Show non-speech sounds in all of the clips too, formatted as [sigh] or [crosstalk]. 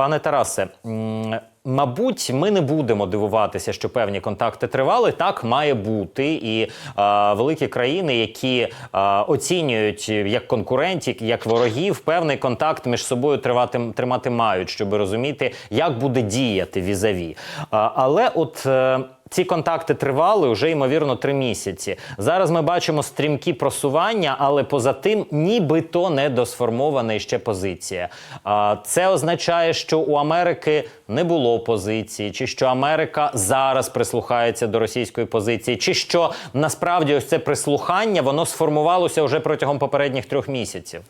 Пане Тарасе, мабуть, ми не будемо дивуватися, що певні контакти тривали. Так має бути, і е, великі країни, які е, оцінюють як конкурентів, як ворогів, певний контакт між собою тривати тримати мають, щоб розуміти, як буде діяти візаві. Е, але от. Е, ці контакти тривали вже ймовірно три місяці. Зараз ми бачимо стрімкі просування, але поза тим, нібито не досформована ще позиція. Це означає, що у Америки не було позиції, чи що Америка зараз прислухається до російської позиції, чи що насправді ось це прислухання воно сформувалося вже протягом попередніх трьох місяців.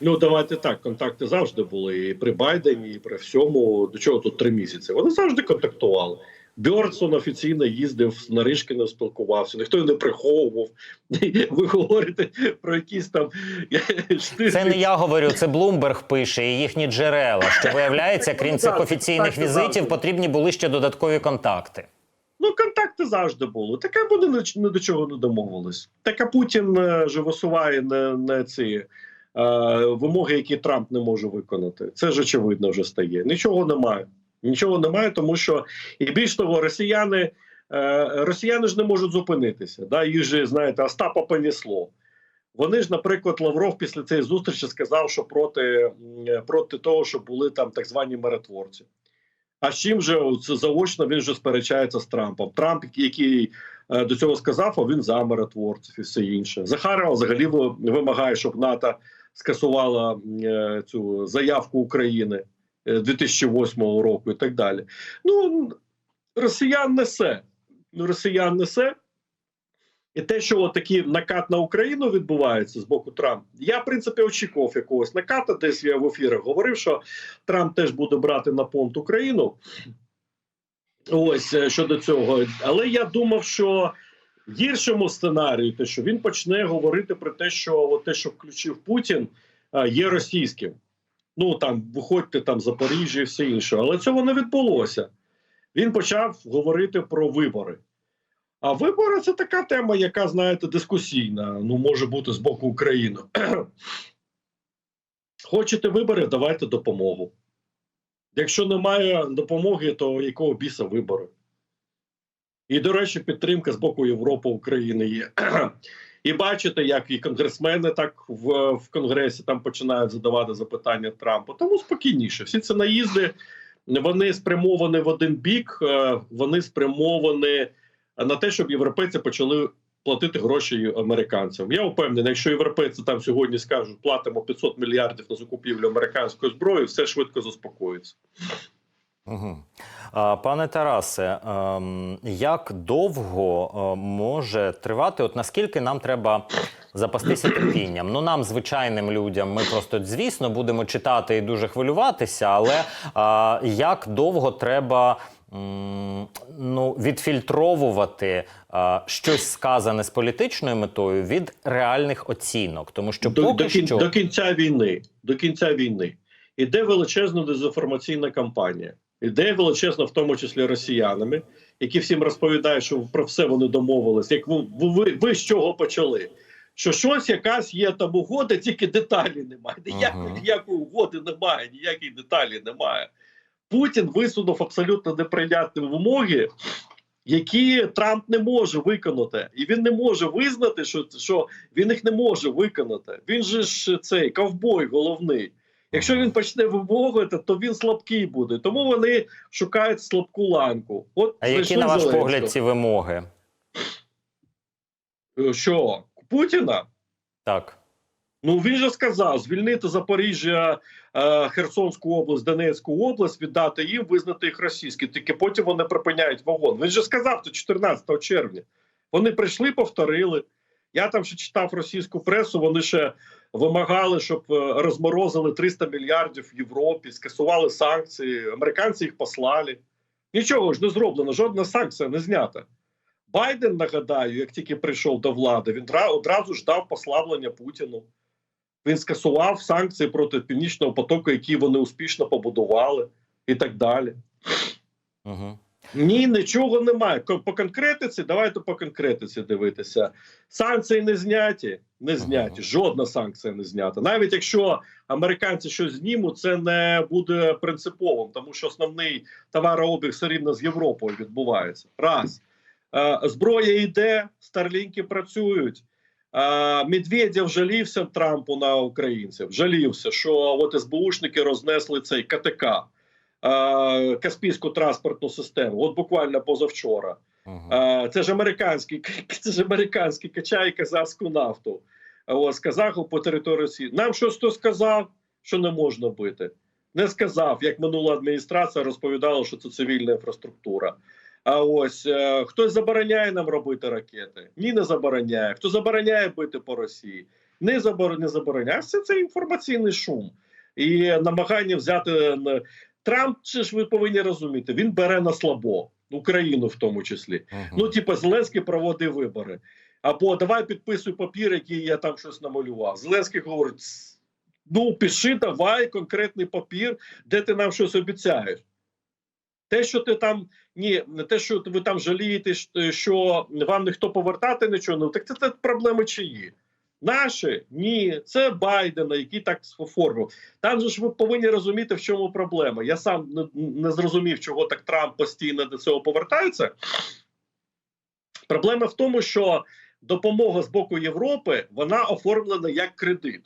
Ну давайте так. Контакти завжди були і при Байдені, і при всьому. До чого тут три місяці? Вони завжди контактували. Бьордсон офіційно їздив з Наришкіним спілкувався, ніхто його не приховував. [laughs] Ви говорите про якісь там. Це не я говорю, це Блумберг пише і їхні джерела. Що виявляється, крім цих офіційних візитів, потрібні були ще додаткові контакти. Ну, контакти завжди були. Таке буде ні, ні до чого не домовились. Така Путін же висуває на, на ці е, вимоги, які Трамп не може виконати. Це ж очевидно вже стає. Нічого немає. Нічого немає, тому що і більш того, росіяни, е, росіяни ж не можуть зупинитися. Да? Їх же, знаєте, Остапа понесло. Вони ж, наприклад, Лавров після цієї зустрічі сказав, що проти, проти того, щоб були там так звані миротворці. А з чим же заочно він вже сперечається з Трампом? Трамп, який е, до цього сказав, а він за миротворців і все інше. Захарова взагалі ви- вимагає, щоб НАТО скасувала е, цю заявку України 2008 року і так далі. Ну росіян несе. Ну, росіян несе. І те, що такий накат на Україну відбувається з боку Трампа, я в принципі очікував якогось наката. Десь я в ефірах говорив, що Трамп теж буде брати на понт Україну. Ось е, щодо цього. Але я думав, що гіршому сценарії, те, що він почне говорити про те, що те, що включив Путін, е, є російським. Ну там виходьте там Запоріжжя і все інше. Але цього не відбулося. Він почав говорити про вибори. А вибори це така тема, яка, знаєте, дискусійна. Ну, може бути з боку України. [clears throat] Хочете вибори, давайте допомогу. Якщо немає допомоги, то якого біса вибори? І, до речі, підтримка з боку Європи України є. [clears throat] І бачите, як і конгресмени так в, в Конгресі там починають задавати запитання Трампу. Тому спокійніше. Всі ці наїзди вони спрямовані в один бік, е, вони спрямовані на те, щоб європейці почали платити гроші американцям. Я впевнений, якщо європейці там сьогодні скажуть, платимо 500 мільярдів на закупівлю американської зброї, все швидко заспокоїться. Угу. Пане Тарасе, ем, як довго е, може тривати? От наскільки нам треба запастися терпінням? Ну нам, звичайним людям, ми просто звісно будемо читати і дуже хвилюватися, але як довго треба ну, відфільтровувати щось сказане з політичною метою від реальних оцінок? Тому що До, поки до, кін- що до кінця війни. До кінця війни іде величезна дезінформаційна кампанія. Іде величезна, в тому числі росіянами, які всім розповідають, що про все вони домовились. Як ви, ви, ви з чого почали? Що щось якась є там угода, тільки деталі немає. Ніякої, Ага. ніякої угоди немає, ніякої деталі немає. Путін висунув абсолютно неприйнятні вимоги, які Трамп не може виконати, і він не може визнати, що, що він їх не може виконати. Він же ж цей ковбой головний. Якщо він почне вимогувати, то він слабкий буде. Тому вони шукають слабку ланку. От а які на ваш Зеленського. погляд ці вимоги? Е, що Путіна? Так. Ну він же сказав звільнити Запоріжжя, е, Херсонську область, Донецьку область, віддати їм, визнати їх російські. Тільки потім вони припиняють вагон. Він же сказав це 14 червня. Вони прийшли, повторили. Я там ще читав російську пресу. Вони ще вимагали, щоб е, розморозили 300 мільярдів в Європі, скасували санкції. Американці їх послали. Нічого ж не зроблено, жодна санкція не знята. Байден, нагадаю, як тільки прийшов до влади, він одразу ж дав послаблення Путіну. Він скасував санкції проти північного потоку, які вони успішно побудували, і так далі. Угу. Ні, нічого немає. По конкретиці, давайте по конкретиці дивитися. Санкції не зняті, не зняті. Жодна санкція не знята. Навіть якщо американці щось знімуть, це не буде принциповим, тому що основний товарообіг все рівно з Європою відбувається. Раз Е, зброя йде, старлінки працюють. Е, Медведєв жалівся Трампу на українців. Жалівся, що от СБУшники рознесли цей КТК. Е, Каспійську транспортну систему, от буквально позавчора. Мгм. Е, Це ж американський, [laughs] це ж американський качає казахську нафту. Ось з Казаху по території Росії. Нам щось хто сказав, що не можна бити. Не сказав, як минула адміністрація розповідала, що це цивільна інфраструктура. А ось е, хтось забороняє нам робити ракети. Ні, не забороняє. Хто забороняє бити по Росії? Не забор... не забороняє. Все це інформаційний шум і намагання взяти на- Трамп. Чи ж ви повинні розуміти? Він бере на слабо Україну в тому числі. Мгм. Ну, типу, Зеленський проводив вибори. Або давай підписуй папір, який я там щось намалював. Зеленський говорить: ну пиши, давай конкретний папір, де ти нам щось обіцяєш. Те, що ти там, ні, не те, що ви там жалієте, що- що вам ніхто повертати нічого, ну так це, це проблеми чиї? Наші? Ні, це Байдена, який так оформив. Там же ж ви повинні розуміти, в чому проблема. Я сам не, не зрозумів, чого так Трамп постійно до цього повертається. Проблема в тому, що допомога з боку Європи вона оформлена як кредит.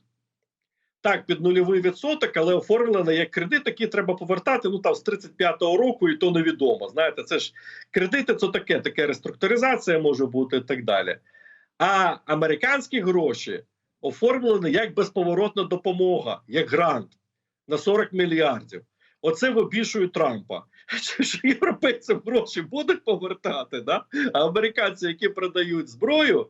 Так, під нульовий відсоток, але оформлена як кредит, який треба повертати ну там з 35-го року, і то невідомо. Знаєте, це ж кредити, це таке, таке реструктуризація може бути і так далі. А американські гроші оформлені як безповоротна допомога, як грант на 40 мільярдів. Оце вибішує Трампа. [laughs] Що європейцям гроші будуть повертати, да? а американці, які продають зброю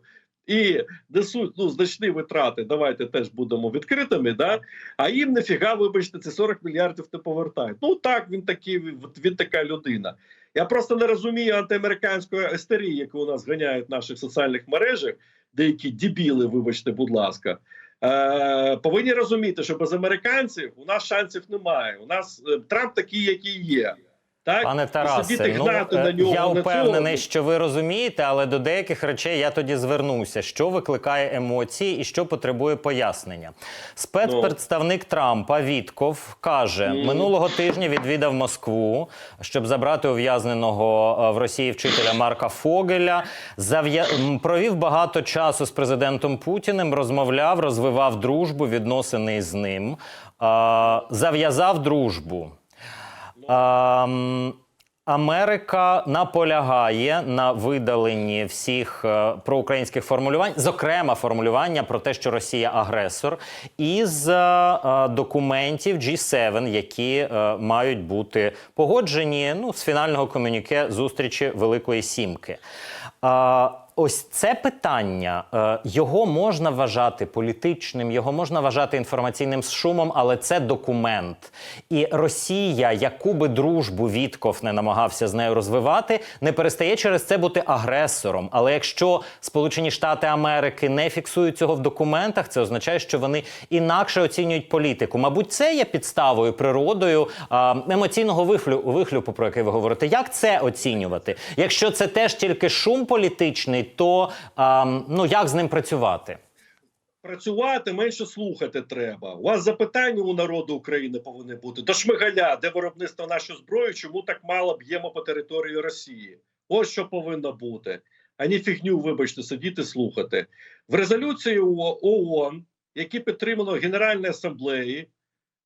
і несуть ну, значні витрати, давайте теж будемо відкритими, да? а їм нефіга, вибачте, ці 40 мільярдів не повертають. Ну так, він такий, він така людина. Я просто не розумію антиамериканської естерії, яку у нас ганяють в наших соціальних мережах, деякі дебіли, вибачте, будь ласка. Е, повинні розуміти, що без американців у нас шансів немає. У нас е, Трамп такий, який є. Так? Пане Тарасе, ну, е, на нього я впевнений, цього. що ви розумієте, але до деяких речей я тоді звернуся. Що викликає емоції і що потребує пояснення? Спецпредставник Трампа Вітков каже, Мгм. минулого тижня відвідав Москву, щоб забрати ув'язненого е, в Росії вчителя Марка Фогеля. Зав'я... Провів багато часу з президентом Путіним, розмовляв, розвивав дружбу, відносини з ним, а, зав'язав дружбу. Ам, Америка наполягає на видаленні всіх е, проукраїнських формулювань, зокрема формулювання про те, що Росія агресор, із е, е, документів G7, які мають бути погоджені ну, з фінального комюніке зустрічі Великої Сімки. Ось це питання е, його можна вважати політичним, його можна вважати інформаційним шумом, але це документ. І Росія, яку би дружбу Вітков не намагався з нею розвивати, не перестає через це бути агресором. Але якщо Сполучені Штати Америки не фіксують цього в документах, це означає, що вони інакше оцінюють політику. Мабуть, це є підставою, природою емоційного вихлю, вихлюпу, про який ви говорите. Як це оцінювати? Якщо це теж тільки шум політичний, то а, ну як з ним працювати? Працювати менше слухати треба. У вас запитання у народу України повинні бути до Шмигаля, де виробництво нашої зброї, чому так мало б'ємо по території Росії? Ось що повинно бути. А не фігню, вибачте, сидіти слухати. В резолюції ООН, які підтримано Генеральної асамблеї,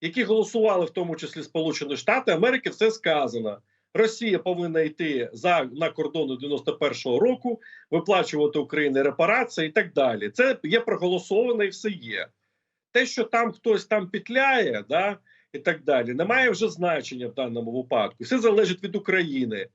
які голосували в тому числі Сполучені Штати Америки, все сказано. Росія повинна йти за на кордону 91-го року, виплачувати Україні репарації і так далі. Це є проголосовано і все є. Те, що там хтось там пітляє, да, і так далі, не має вже значення в даному випадку. Все залежить від України.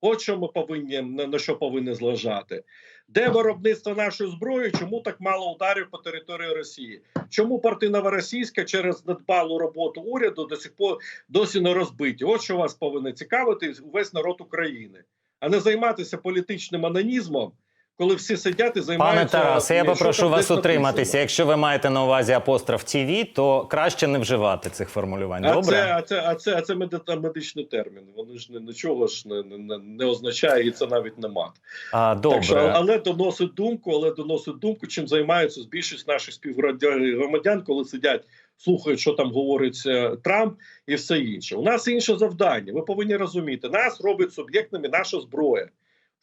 От що ми повинні на, що повинні зважати. Де виробництво нашої зброї? Чому так мало ударів по території Росії? Чому порти Новоросійська через недбалу роботу уряду до сих пор досі не розбиті? От що вас повинно цікавити увесь народ України, а не займатися політичним анонізмом, коли всі сидять і Пане займаються. Тарасе, я попрошу вас утриматися. Якщо ви маєте на увазі апостроф ТВ, то краще не вживати цих формулювань. А Добре? це, а це, а це, а це медичний термін. Вони ж не, нічого ж не, не, не означає, і це навіть не мат. А, добре. Так що, але доносить думку, але доносить думку, чим займаються більшість наших співгромадян, коли сидять, слухають, що там говорить е, Трамп і все інше. У нас інше завдання. Ви повинні розуміти, нас робить суб'єктними наша зброя.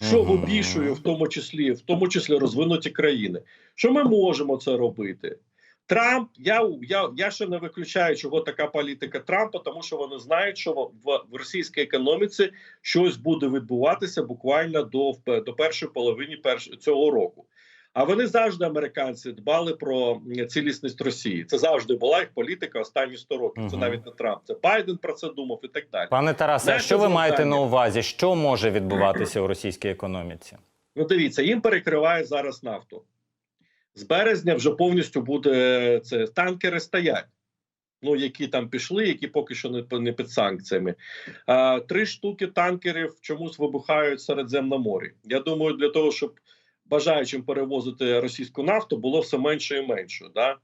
Що вибішує, в тому числі, в тому числі розвинуті країни. Що ми можемо це робити? Трамп, я, я, я ще не виключаю, чого така політика Трампа, тому що вони знають, що в, в російській економіці щось буде відбуватися буквально до, до першої половини перш, цього року. А вони завжди, американці, дбали про цілісність Росії. Це завжди була їх політика останні 100 років. Це навіть не Трамп. Це Байден про це думав і так далі. Пане Тарасе, а що ви маєте на увазі? Що може відбуватися у російській економіці? Ну, дивіться, їм перекриває зараз нафту. З березня вже повністю буде це танкери стоять. Ну, які там пішли, які поки що не, не під санкціями. А, три штуки танкерів чомусь вибухають в Середземноморі. Я думаю, для того, щоб бажаючим перевозити російську нафту, було все менше і менше. Да?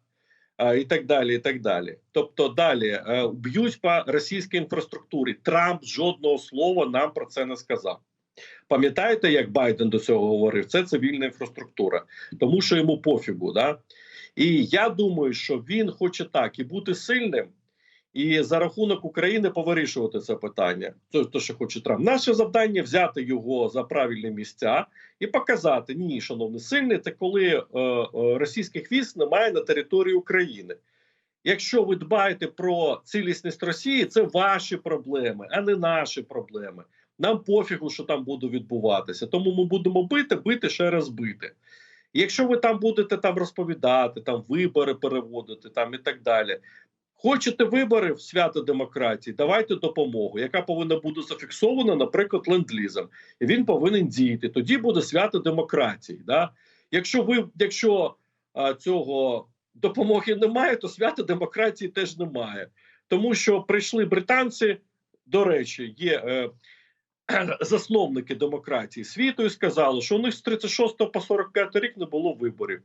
І так далі. і так далі. Тобто, далі е, б'ють по російській інфраструктурі. Трамп жодного слова нам про це не сказав. Пам'ятаєте, як Байден до цього говорив? Це цивільна інфраструктура, тому що йому пофігу. Да? І я думаю, що він хоче так і бути сильним, і за рахунок України повирішувати це питання. Це те, що хоче Трамп. Наше завдання взяти його за правильні місця і показати: ні, шановний сильний, це коли е, е, російських військ немає на території України. Якщо ви дбаєте про цілісність Росії, це ваші проблеми, а не наші проблеми. Нам пофігу, що там буде відбуватися. Тому ми будемо бити, бити ще раз бити. Якщо ви там будете там розповідати, там вибори переводити, там і так далі. Хочете вибори в свято демократії? Давайте допомогу, яка повинна бути зафіксована, наприклад, ленд-лізом. І він повинен діяти. Тоді буде свято демократії. Да? Якщо ви, якщо а, цього допомоги немає, то свято демократії теж немає. Тому що прийшли британці, до речі, є е, [clears throat] засновники демократії світу і сказали, що у них з 36 по 45 рік не було виборів.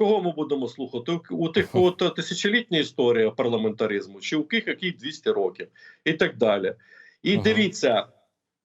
Кого ми будемо слухати? У, тих, кого [laughs] тисячолітня історія парламентаризму, чи у ких яких 200 років, і так далі. І Ага. дивіться,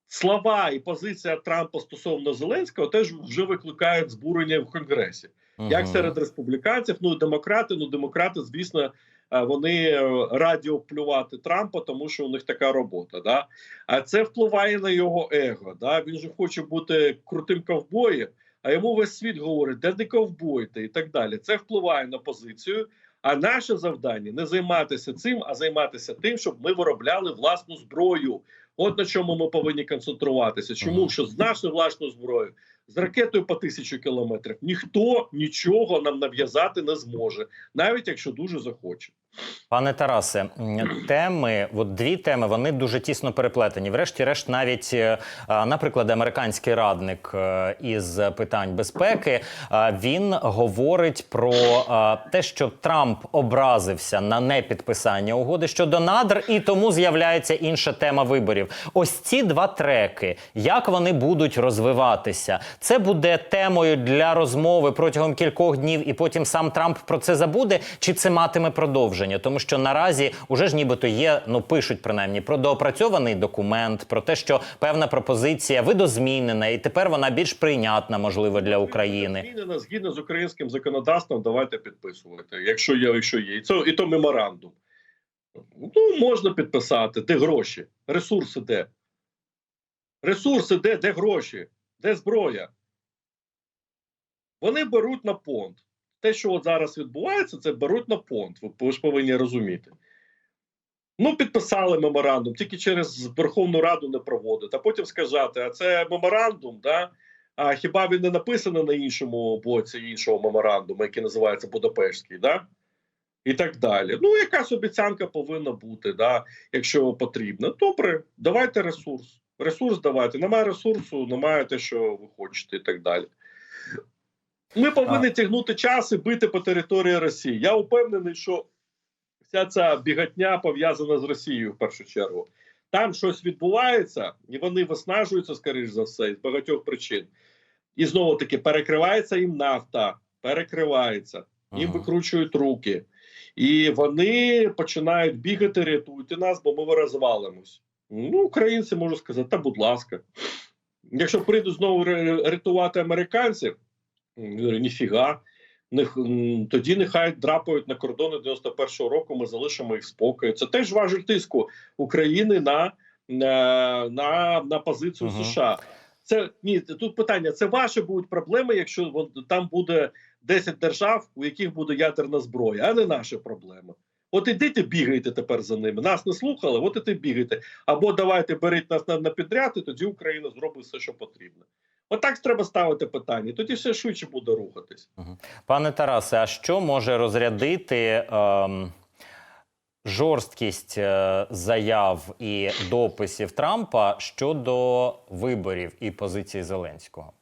слова і позиція Трампа стосовно Зеленського теж вже викликають збурення в Конгресі. Як серед республіканців, ну і демократи, ну демократи, звісно, е, вони е, раді оплювати Трампа, тому що у них така робота. Да? А це впливає на його его. Да? Він же хоче бути крутим ковбоєм, а йому весь світ говорить, де не ковбой ти і так далі. Це впливає на позицію. А наше завдання не займатися цим, а займатися тим, щоб ми виробляли власну зброю. От на чому ми повинні концентруватися. Чому що з нашою власною зброєю з ракетою по тисячу кілометрів ніхто нічого нам нав'язати не зможе, навіть якщо дуже захоче. Пане Тарасе, теми, от дві теми, вони дуже тісно переплетені. Врешті-решт, навіть, е, наприклад, американський радник е, із питань безпеки він говорить про те, що Трамп образився на непідписання угоди щодо надр, і тому з'являється інша тема виборів. Ось ці два треки, як вони будуть розвиватися, це буде темою для розмови протягом кількох днів, і потім сам Трамп про це забуде, чи це матиме продовження? Тому що наразі уже ж нібито є, ну пишуть принаймні про доопрацьований документ, про те, що певна пропозиція видозмінена, і тепер вона більш прийнятна, можливо, для України. Змінено згідно з українським законодавством. Давайте підписувати, якщо є, якщо є, і це і то меморандум. Ну можна підписати. Де гроші? Ресурси де? Ресурси де? Де гроші? Де зброя? Вони беруть на понт. Те, що от зараз відбувається, це беруть на понт. Ви, ж повинні розуміти. Ну, підписали меморандум, тільки через Верховну Раду не проводить. А потім сказати, а це меморандум, да? а хіба він не написаний на іншому боці іншого меморандуму, який називається Будапештський, да? і так далі. Ну, якась обіцянка повинна бути, да? якщо потрібно. Добре, давайте ресурс. Ресурс давайте. Немає ресурсу, немає те, що ви хочете, і так далі. Ми повинні тягнути час і бити по території Росії. Я впевнений, що вся ця бігатня пов'язана з Росією в першу чергу. Там щось відбувається, і вони виснажуються, скоріш за все, з багатьох причин. І знову таки перекривається їм нафта, перекривається, їм Мгм. викручують руки. І вони починають бігати, рятуйте нас, бо ми розвалимось. Ну, українці можуть сказати, та будь ласка. Якщо прийдуть знову рятувати американців, говорю, ніфіга. Тоді нехай драпають на кордони 91-го року, ми залишимо їх спокою. Це теж важель тиску України на, на, на, на позицію Мгм. США. Це ні, тут питання: це ваші будуть проблеми, якщо там буде 10 держав, у яких буде ядерна зброя, а не наші проблеми. От ідіть і бігайте тепер за ними. Нас не слухали, от і ти бігайте. Або давайте беріть нас на, на підряд, і тоді Україна зробить все, що потрібно. Отак треба ставити питання. Тоді все швидше буде рухатись. Пане Тарасе, а що може розрядити ем, жорсткість е, заяв і дописів Трампа щодо виборів і позиції Зеленського?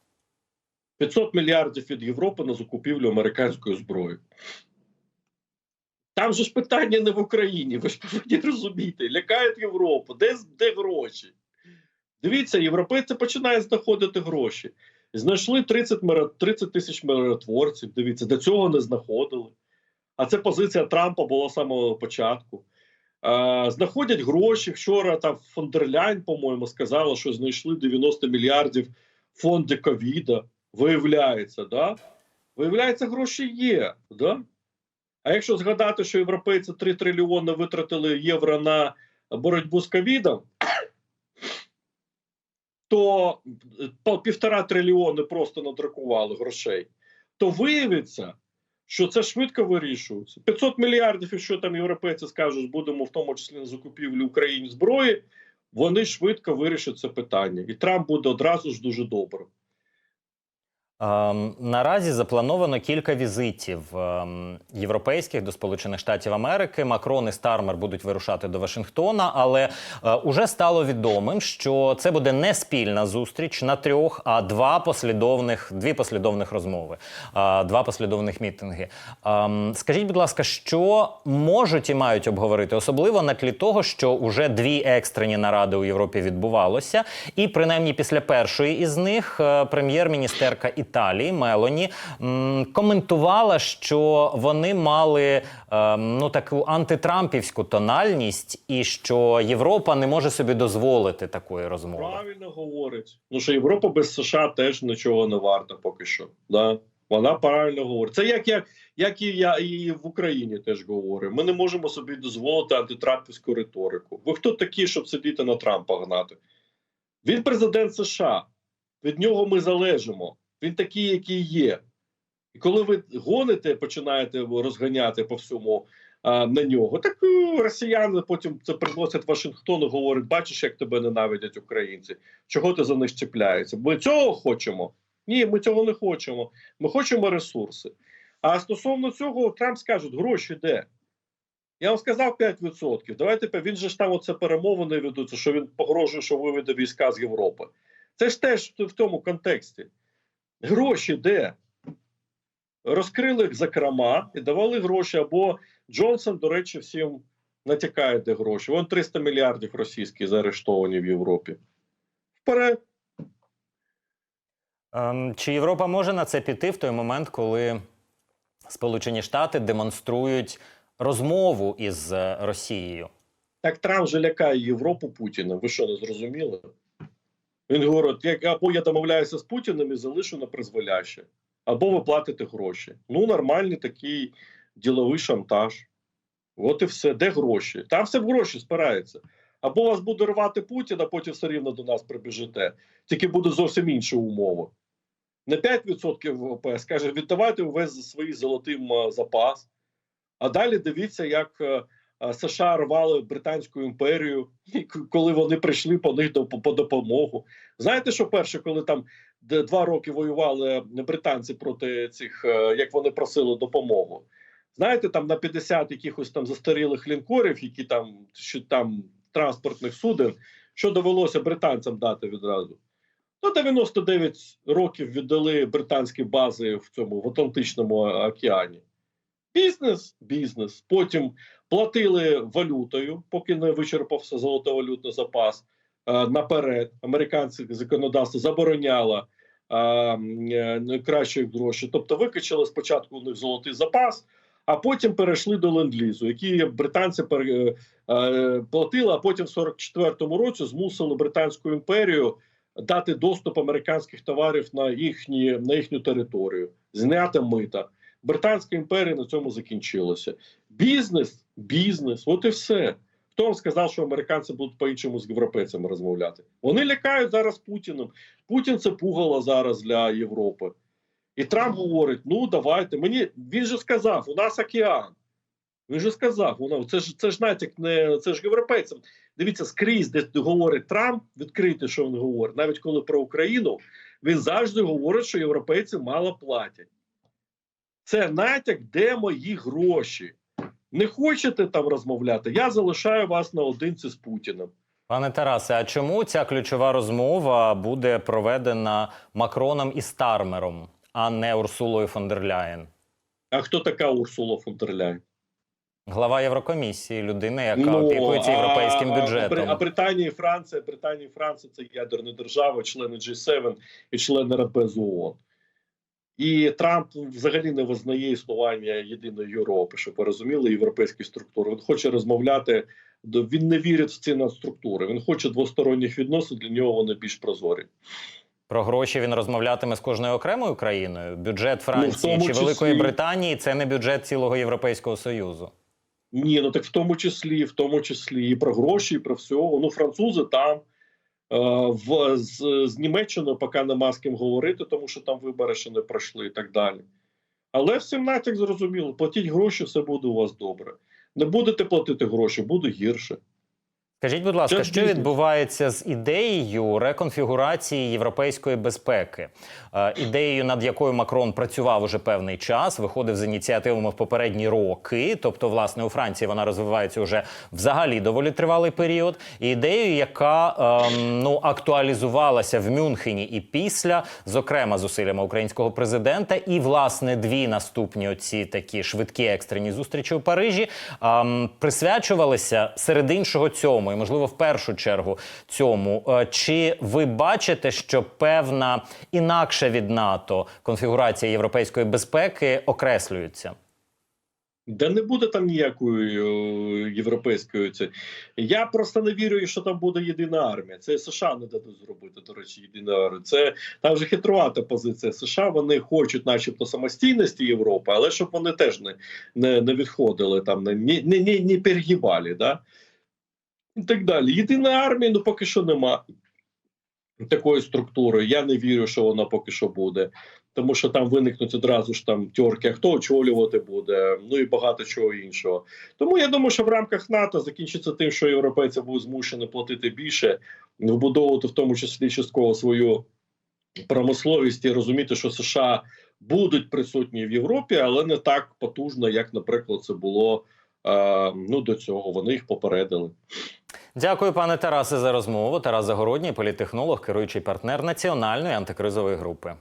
500 мільярдів від Європи на закупівлю американської зброї. Там же ж питання не в Україні. Ви ж повинні розуміти. Лякають Європу. Де, де гроші? Дивіться, європейці починають знаходити гроші. Знайшли 30, миро- 30 тисяч миротворців. Дивіться, до цього не знаходили. А це позиція Трампа була з самого початку. А, знаходять гроші. Вчора там Фондерляйн, по-моєму, сказала, що знайшли 90 мільярдів фонди ковіда. Виявляється, да? Виявляється, гроші є. Да? А якщо згадати, що європейці 3 трильйони витратили євро на боротьбу з ковідом, то по півтора трильйони просто надрукували грошей, то виявиться, що це швидко вирішується. 500 мільярдів, якщо там європейці скажуть, будемо в тому числі на закупівлю Україні зброї, вони швидко вирішать це питання. І Трамп буде одразу ж дуже добре. Ем, наразі заплановано кілька візитів ем, європейських до Сполучених Штатів Америки. Макрон і Стармер будуть вирушати до Вашингтона, але е, уже стало відомим, що це буде не спільна зустріч на трьох, а два послідовних дві послідовних розмови, е, два послідовних мітинги. Ем, скажіть, будь ласка, що можуть і мають обговорити, особливо на тлі того, що уже дві екстрені наради у Європі відбувалося, і принаймні після першої із них е, прем'єр-міністерка Італії Мелоні коментувала, що вони мали е, ну таку антитрампівську тональність, і що Європа не може собі дозволити такої розмови. Правильно говорить. Ну що Європа без США теж нічого не варта поки що. Да? Вона правильно говорить. Це як, як, як і я і в Україні теж говорю. Ми не можемо собі дозволити антитрампівську риторику. Ви хто такі, щоб сидіти на Трампа гнати? Він президент США. Від нього ми залежимо. Він такий, який є. І коли ви гоните, починаєте розганяти по всьому а, на нього, так е, росіяни потім це приносять Вашингтон і говорять: бачиш, як тебе ненавидять українці. Чого ти за них чіпляєшся? Ми цього хочемо. Ні, ми цього не хочемо. Ми хочемо ресурси. А стосовно цього, Трамп скаже, гроші де? Я вам сказав 5%. Давайте він же ж там оце перемовини ведуться, що він погрожує, що виведе війська з Європи. Це ж теж в тому контексті. Гроші де? Розкрили закрома і давали гроші. Або Джонсон, до речі, всім натякає, де гроші. Вон 300 мільярдів російських заарештовані в Європі. Вперед. Ем, чи Європа може на це піти в той момент, коли Сполучені Штати демонструють розмову із е, Росією? Так Трамп же лякає Європу Путіна. Ви що не зрозуміли? Він говорить: як або я домовляюся з Путіним і залишу на призволяще, або ви платите гроші. Ну, нормальний такий діловий шантаж. От і все. Де гроші? Там все в гроші спирається. Або вас буде рвати Путін, а потім все рівно до нас прибіжите. Тільки буде зовсім інші умови. Не 5% ВВП, скаже, віддавайте увесь свій золотим е, запас. А далі дивіться, як е, США рвали Британську імперію, коли вони прийшли по них до по допомогу. Знаєте, що перше, коли там два роки воювали британці проти цих, е, як вони просили допомогу? Знаєте, там на 50 якихось там застарілих лінкорів, які там що там транспортних суден, що довелося британцям дати відразу. Ну, 99 років віддали британські бази в цьому в Атлантичному океані. Бізнес, бізнес. Потім платили валютою, поки не вичерпався золотовалютний запас. Е, наперед американське законодавство забороняло м, е, найкращих грошей. Тобто викачали спочатку у них золотий запас, а потім перейшли до ленд-лізу, які британці е, платили, а потім в 44-му році змусили британську імперію дати доступ американських товарів на їхні на їхню територію, зняти мита. Британська імперія на цьому закінчилася. Бізнес, бізнес, от і все. Хто вам сказав, що американці будуть по-іншому з європейцями розмовляти? Вони лякають зараз Путіним. Путін це пугало зараз для Європи. І Трамп говорить: ну давайте. Мені він же сказав, у нас океан. Він же сказав, воно це ж це ж натяк, не це ж європейцям. Дивіться, скрізь, де говорить Трамп, відкрити, що він говорить, навіть коли про Україну, він завжди говорить, що європейці мало платять. Це натяк, де мої гроші. Не хочете там розмовляти? Я залишаю вас наодинці з Путіним. Пане Тарасе, а чому ця ключова розмова буде проведена Макроном і Стармером, а не Урсулою фон дер Ляєн? А хто така Урсула фон дер Ляйн? Глава Єврокомісії, людина, яка Ну, опікується європейським а- бюджетом. А, Британія і Франція, Британія і Франція це ядерні держави, члени G7 і члени Радбезу ООН. І Трамп взагалі не визнає існування єдиної Європи, щоб ви розуміли, європейські структури. Він хоче розмовляти, до- він не вірить в ці надструктури. Він хоче двосторонніх відносин, для нього вони більш прозорі. Про гроші він розмовлятиме з кожною окремою країною. Бюджет Франції тому чи числі. Великої Британії це не бюджет цілого Європейського Союзу. Ні, ну так в тому числі, в тому числі і про гроші, і про всього. Ну, французи там в з, з Німеччиною поки нема з ким говорити, тому що там вибори ще не пройшли і так далі. Але в 17 зрозуміло, платіть гроші, все буде у вас добре. Не будете платити гроші, буде гірше. Скажіть, будь ласка, що відбувається з ідеєю реконфігурації європейської безпеки, Е, ідеєю, над якою Макрон працював уже певний час, виходив з ініціативами в попередні роки. Тобто, власне, у Франції вона розвивається вже взагалі доволі тривалий період. І ідеєю, яка ем, ну актуалізувалася в Мюнхені і після, зокрема зусиллями українського президента, і власне дві наступні оці такі швидкі екстрені зустрічі у Парижі ем, присвячувалися серед іншого цьому, і можливо в першу чергу цьому. Е, Чи ви бачите, що певна інакша від НАТО конфігурація європейської безпеки окреслюється? Де не буде там ніякої е, європейської ці. Я просто не вірю, що там буде єдина армія. Це США не дадуть зробити, до речі, єдину армію. Це там вже хитрувата позиція США. Вони хочуть, начебто, самостійності Європи, але щоб вони теж не, не, не відходили там, не, не, не, не перегибали, да? І так далі. Єдиної армії, ну поки що нема такої структури. Я не вірю, що вона поки що буде. Тому що там виникнуть одразу ж там тьорки, хто очолювати буде, ну і багато чого іншого. Тому я думаю, що в рамках НАТО закінчиться тим, що європейці будуть змушені платити більше, вбудовувати в тому числі частково свою промисловість і розуміти, що США будуть присутні в Європі, але не так потужно, як, наприклад, це було е, ну до цього. Вони їх попередили. Дякую, пане Тарасе, за розмову. Тарас Загородній, політтехнолог, керуючий партнер національної антикризової групи.